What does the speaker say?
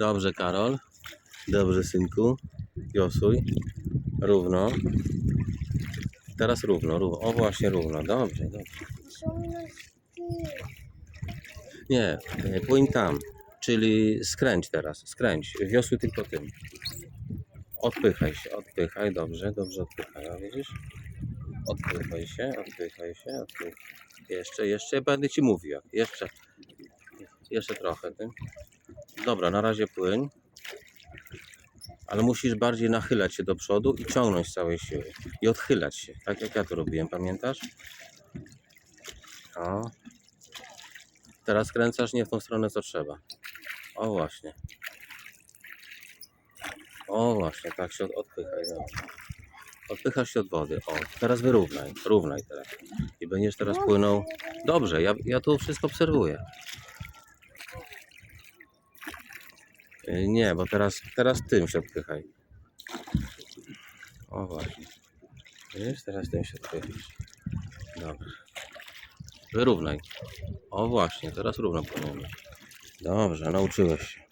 Dobrze, Karol. Dobrze, synku. Wiosuj. Równo. Teraz równo, równo. O, właśnie równo. Dobrze, dobrze. Nie, e, płyń tam. Czyli skręć teraz. Skręć. Wiosuj tylko tym. Odpychaj się, odpychaj. Dobrze, dobrze odpychaj. A widzisz? Odpychaj się, odpychaj się, odpychaj. Jeszcze, jeszcze. Będę ci mówił. Jeszcze. Jeszcze trochę tym. Dobra, na razie płyń. Ale musisz bardziej nachylać się do przodu i ciągnąć z całej siły. I odchylać się. Tak jak ja to robiłem, pamiętasz? O. Teraz skręcasz nie w tą stronę, co trzeba. O właśnie. O właśnie, tak się od- odpychaj. Dobrze. Odpychasz się od wody. O, teraz wyrównaj. Równaj teraz. I będziesz teraz płynął. Dobrze, ja, ja tu wszystko obserwuję. Nie, bo teraz, teraz tym się odpychaj. O właśnie. Wiesz, teraz tym się odpychasz. Dobra. Wyrównaj. O właśnie, teraz równo płyniemy. Dobrze, nauczyłeś się.